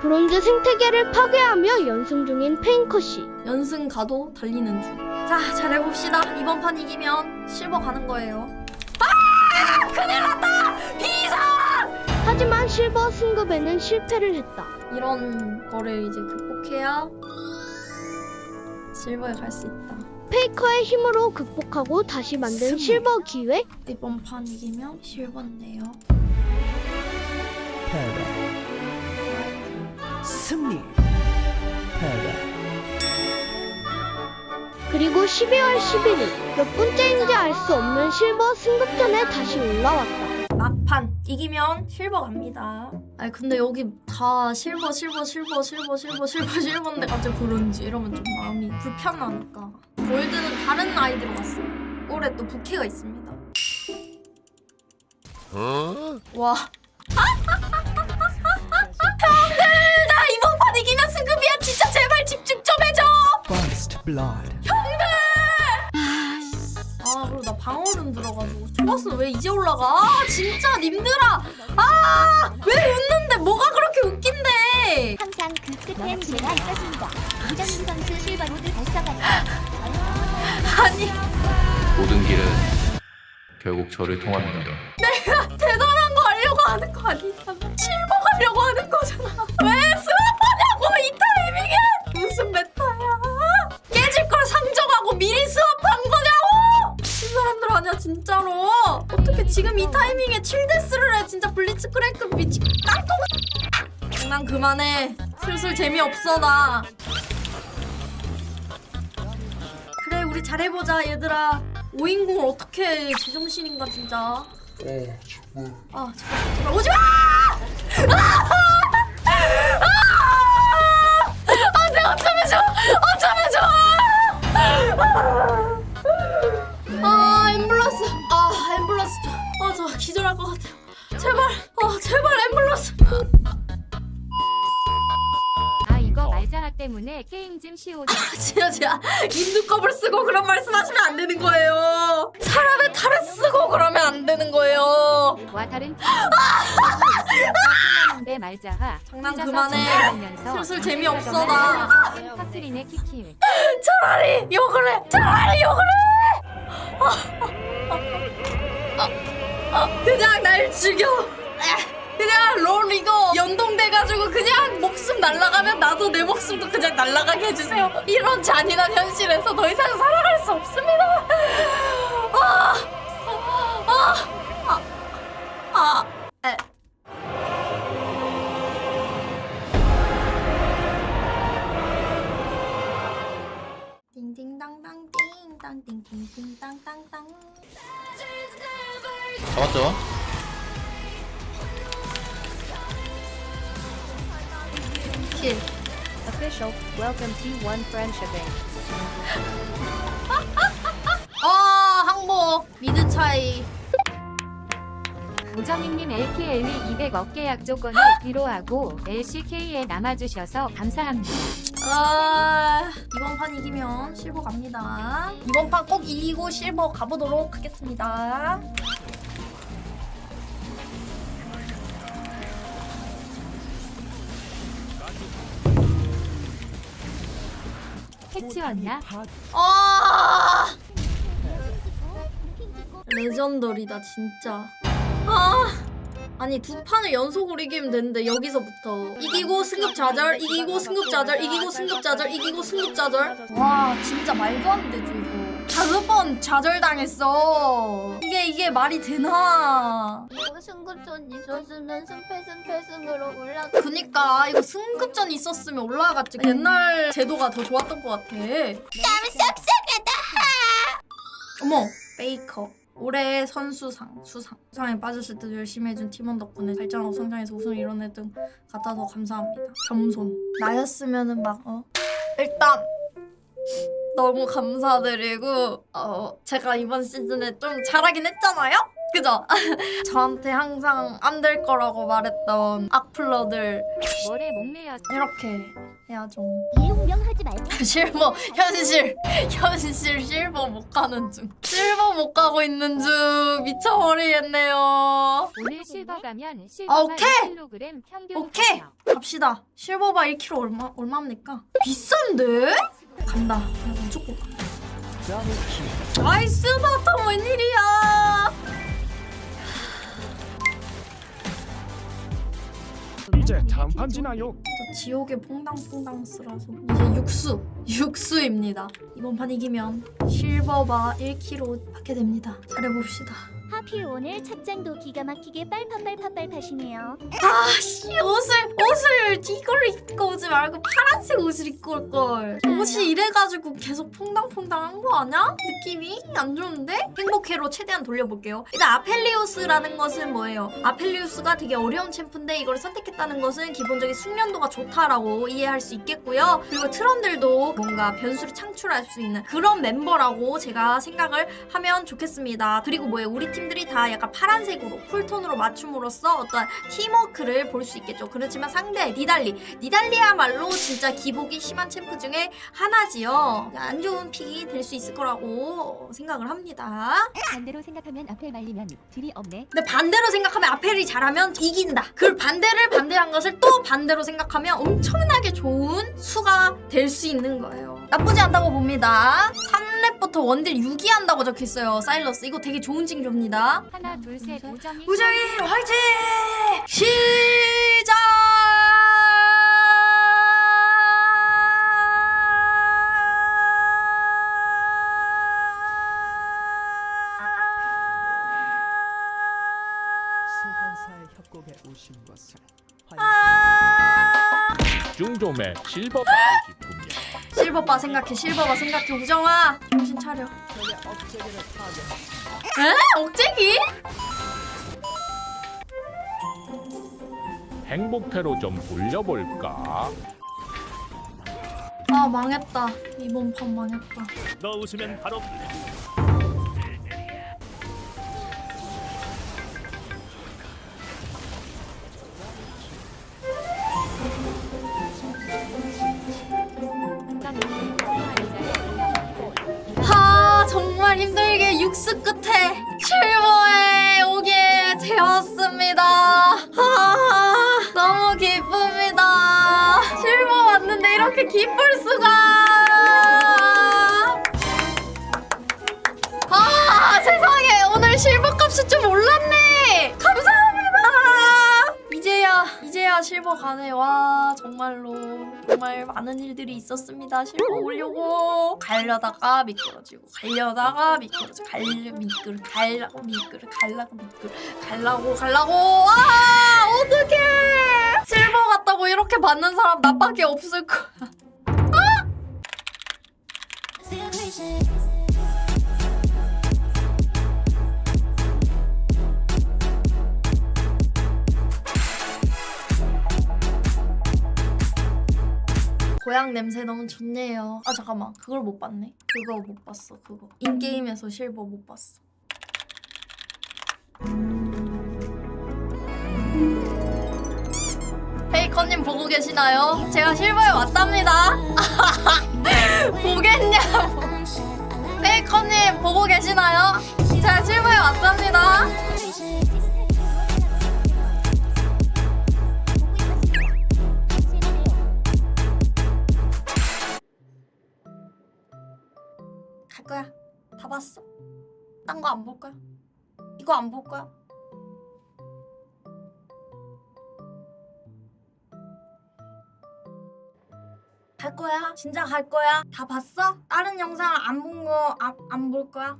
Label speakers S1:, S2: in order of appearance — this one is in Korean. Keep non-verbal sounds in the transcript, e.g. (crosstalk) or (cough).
S1: 브론즈 생태계를 파괴하며 연승 중인 페인컷이
S2: 연승 가도 달리는 중. 자, 잘해봅시다. 이번 판 이기면 실버 가는 거예요. 아! 큰일 났다! 비상!
S1: 하지만 실버 승급에는 실패를 했다.
S2: 이런 거를 이제 극복해야 실버에 갈 수 있다.
S1: 페이커의 힘으로 극복하고 다시 만든 실버 기회?
S2: 이번 판 이기면 실버인데요.
S3: 패배 승리 패배
S1: 그리고 12월 11일 몇 분째인지 알 수 없는 실버 승급전에 다시 올라왔다.
S2: 막판 이기면 실버 갑니다. 아니 근데 여기 다 실버 실버 실버 실버 실버 실버 실버인데 갑자기 브론즈 이러면 좀 마음이 불편하니까 골드는 다른 아이디로 갔어요. 골에 또 부캐가 있습니다. 와. 집중 좀 해줘.
S3: First blood
S2: 아 그리고 나 방어른 들어가지고 초바스는 왜 이제 올라가? 아 진짜 님들아 아왜 웃는데 뭐가 그렇게 웃긴데
S4: 항상 그 끝엔 제가 있었습니다. 이정민 선수 실버로드 달성한다.
S2: 아니
S5: 모든 길은 결국 저를 통합니다.
S2: 대단한 거 하려고 하는 거 아니잖아 실버 가려고 하는 거잖아 왜 지금 이 타이밍에 7데스를 해. 진짜 블리츠 크랭크 미치 깡통. 장난 그만해. 슬슬 재미없어 나. 그래 우리 잘해보자 얘들아. 5인공을 어떻게 해? 제정신인가 진짜? 아 제발 제발 오지마! 아! 아!
S6: 때문에 게임 좀 쉬우자
S2: 진짜 제가 인두껍을 쓰고 그런 말씀하시면 안 되는 거예요. 사람의 탈을 쓰고 그러면 안 되는 거예요.
S6: 와 다른 (laughs) 팀인데 말자하.
S2: 장난
S6: 혼자서
S2: 그만해. 슬슬 재미없어, 나.
S6: 터트리네 키키
S2: 차라리 욕을 해. 차라리 욕을 해. 아, 아, 아, 그냥 날 죽여. 에, 그냥 롤 이거 연동돼가지고 그냥 목숨 날아가면 나도 내 목숨도 그냥 날아가게 해주세요 이런 잔인한 현실에서 더 이상 살아갈 수 없습니다 아, 아, 아, 아, 에. 띵띵땅땅 띵땅 띵띵띵땅땅땅
S5: 잡았죠?
S2: 킬
S6: Official Welcome T1 Friendshiping (laughs)
S2: 아 항복 미드 차이.
S6: 우정희님 LKLE 200억 계약 조건을 뒤로 하고 LCK에 남아주셔서 감사합니다.
S2: 아 이번 판 이기면 실버 갑니다. 이번 판 꼭 이기고 실버 가보도록 하겠습니다
S6: 해치웠나?
S2: 아! 레전더리다 진짜. 아! 아니 두 판을 연속으로 이기면 되는데 여기서부터. 이기고 승급 좌절 이기고 승급 좌절 이기고 승급 좌절 이기고 승급 좌절. 와 진짜 말도 안 되죠 이거 다섯 번 좌절당했어. 이게 이게 말이 되나?
S4: 이거 승급전 있었으면 승패 승패 승으로 올라.
S2: 그니까 이거 승급전 있었으면 올라갔지. 옛날 제도가 더 좋았던 것 같아.
S4: 싹싹하다.
S2: 어머 베이커. 올해 선수상 수상. 수상에 빠졌을 때 열심히 해준 팀원 덕분에 발전하고 성장해서 우승을 이뤄냈던 같아서 감사합니다. 겸손. 나였으면은 막 어? 일단 너무 감사드리고 어 제가 이번 시즌에 좀 잘하긴 했잖아요? 그죠? (laughs) 저한테 항상 안 될 거라고 말했던 악플러들.
S6: 월에 목매여
S2: 이렇게 해야죠.
S4: 이해운명하지 말고 (laughs)
S2: 실버 현실 현실 실버 못 가는 중 실버 못 가고 있는 중 미쳐버리겠네요.
S6: 오늘 실버 가면
S2: 아,
S6: 실버만
S2: 오케이!
S6: 1kg 평균
S2: 오케이
S6: 가격.
S2: 갑시다. 실버바 1kg 얼마 얼마입니까? 비싼데? 간다. 무조건 가. 나이스 바텀 웬일이야?
S3: 이제 단판지나요.
S2: 저 지옥의 퐁당퐁당 쓰라서 이제 육수 육수입니다. 이번 판 이기면 실버바 1kg 받게 됩니다. 잘해봅시다.
S4: 하필 오늘 착장도 기가 막히게 빨판빨판빨파시네요.
S2: 아씨 옷을 옷을 이걸 입고 오지 말고 파란색 옷을 입고 올 걸. 옷이 이래가지고 계속 퐁당퐁당한 거 아니야? 느낌이 안 좋은데? 행복회로 최대한 돌려볼게요. 일단 아펠리우스라는 것은 뭐예요? 아펠리우스가 되게 어려운 챔프인데 이걸 선택했다는 것은 기본적인 숙련도가 좋다라고 이해할 수 있겠고요. 그리고 트런들도 뭔가 변수를 창출할 수 있는 그런 멤버라고 제가 생각을 하면 좋겠습니다. 그리고 뭐예요? 우리 팀 들이 다 약간 파란색으로 쿨톤으로 맞춤으로써 어떤 팀워크를 볼 수 있겠죠. 그렇지만 상대 니달리 니달리야말로 진짜 기복이 심한 챔프 중에 하나지요. 안 좋은 픽이 될 수 있을 거라고 생각을 합니다.
S4: 반대로 생각하면 앞에 말리면 딜이 없네.
S2: 근데 반대로 생각하면 아펠이 잘하면 이긴다. 그 반대를 반대한 것을 또 반대로 생각하면 엄청나게 좋은 수가 될 수 있는 거예요. 나쁘지 않다고 봅니다. 3렙부터 원딜 6위 한다고 적혀 있어요. 사일러스 이거 되게 좋은 징조입니다.
S6: 하나 둘셋 우정이
S2: 우정이 화이팅! 시작!
S3: 소환사의 협곡에 오신 것을 환영.
S2: 아!
S7: 중dom에 실버 (laughs) 싶으면
S2: 실버바 생각해 실버바 생각해 우정아 정신 차려. 에? 억제기?
S7: 행복태로 좀 돌려볼까?
S2: 아 망했다 이번 판 망했다
S7: 너 웃으면 바로
S2: 기쁠 수가. 아 세상에 오늘 실버 값이 좀 올랐네. 실버 가네. 와 정말로 정말 많은 일들이 있었습니다. 실버 오려고 갈려다가 미끄러지고 갈려다가 미끄러지고 갈려 미끄러 갈라고 미끄러 갈라고 미끄러 갈라고 갈라고 아 어떡해 실버 같다고 이렇게 받는 사람 나밖에 없을 거야. 고향 냄새 너무 좋네요. 아 잠깐만 그걸 못 봤네. 그거 못 봤어 그거. 인게임에서 실버 못 봤어. 베이컨님 보고 계시나요? 제가 실버에 왔답니다. (laughs) 보겠냐고. 베이컨님 보고 계시나요? 제가 실버에 왔답니다. 다 봤어. 딴 거 안볼 거야. 이거 안볼 거야. 갈 거야. 진짜 갈 거야. 다 봤어? 다른 영상 안 본 거 안 안 볼 거야.